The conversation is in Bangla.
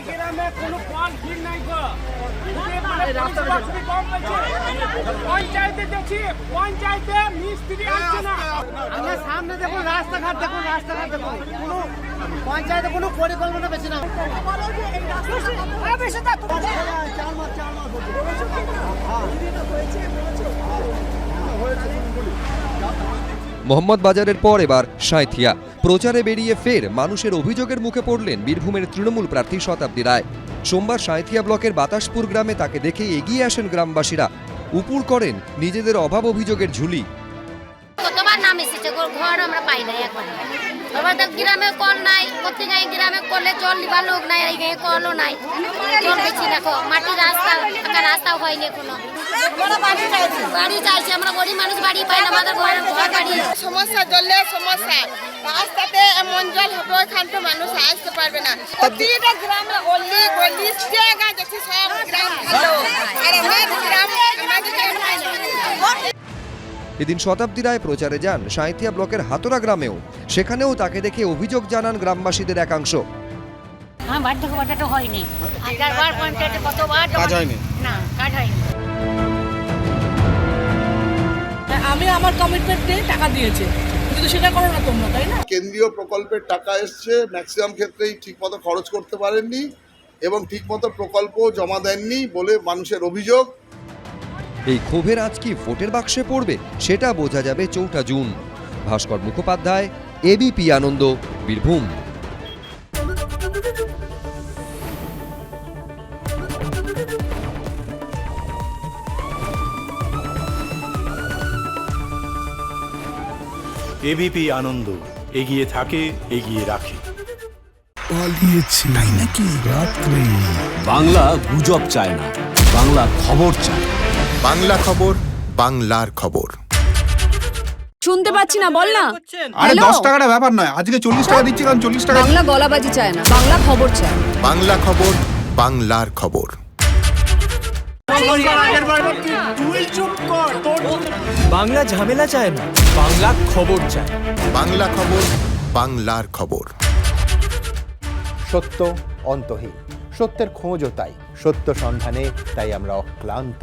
এই গ্রামে কোনো কল ঠিক নাই গো। পরিষেবা কম হয়েছে। পঞ্চায়েতে দেখছি পঞ্চায়েতে মিস্ত্রি আসছে না। আমার সামনে দেখুন রাস্তাঘাট দেখুন রাস্তাঘাট দেখুন। কোনো পঞ্চায়েতে কোনো পরিকল্পনা বেশি না। মোহাম্মদ বাজারের পর এবার সাঁথিয়া প্রচারে বেরিয়ে ফের মানুষের অভিযোগের মুখে পড়লেন বীরভূমের তৃণমূল প্রার্থী শতাব্দী রায়। সোমবার সাঁথিয়া ব্লকের বাতাসপুর গ্রামে তাকে দেখে এগিয়ে আসেন গ্রামবাসীরা। উপুর করেন নিজেদের অভাব অভিযোগের ঝুলি। নাম এসেছে ঘর আমরা পাই নাই এখন। এবার তো গ্রামে কল নাই কোথায় গ্রামে কলে জল লিবার লোক নাই এই গায়ে কলও নাই। জল বেশি দেখো, মাটির রাস্তা পাকা রাস্তাও হয়নি এখনও। বাড়ি চাইছি, আমরা গরিব মানুষ বাড়ি পাই না, আমাদের ঘর ঘর বাড়ি। সমস্যা সমস্যা। রাস্তাতে এমন জল হবে, ওইখানটা মানুষ আসতে পারবে না। প্রতিটা গ্রামে অলি গলি জায়গা সব গ্রাম আর আমাদের গ্রাম এদিন শতাব্দী রায় প্রচারে যান সাঁথিয়া ব্লকের হাতরা গ্রামেও। সেখানেও তাকে দেখে অভিযোগ জানান গ্রামবাসীদের একাংশ। হ্যাঁ বার্ধক্য ভাতাটা হয়নি। হাজারবার পঞ্চায়েতে কতবার কাজ হয়নি। না কাজ হয়নি। আমি আমার কমিটমেন্টে টাকা দিয়েছে। কিন্তু সেটা করো না তোমরা তাই না? কেন্দ্রীয় প্রকল্পের টাকা এসছে ম্যাক্সিমাম ক্ষেত্রেই ঠিকমতো খরচ করতে পারেননি এবং ঠিকমতো প্রকল্প জমা দেননি বলে মানুষের অভিযোগ। এই ক্ষোভের আজ কি ভোটের বাক্সে পড়বে সেটা বোঝা যাবে চৌঠা June. Bhaskar Mukhopadhyay ABP Ananda Birbhum. ABP Ananda এগিয়ে থাকে এগিয়ে রাখে। পালিয়েছে। নাকি? রাত্রে। বাংলা গুজব চায় না বাংলা খবর চায় বাংলা খবর বাংলার খবর। শুনতে পাচ্ছি না বল না। আরে? দশ টাকাটা ব্যাপার নয় আজকে চল্লিশ টাকা দিচ্ছি কারণ চল্লিশ টাকা বাংলা গলাবাজি চায় না বাংলা খবর চায় বাংলা খবর বাংলার খবর। বাংলা ঝামেলা চায় না বাংলা খবর চায়। বাংলা খবর বাংলার খবর। সত্য অন্তহীন সত্যের খোঁজও তাই সত্য সন্ধানে তাই আমরা অক্লান্ত।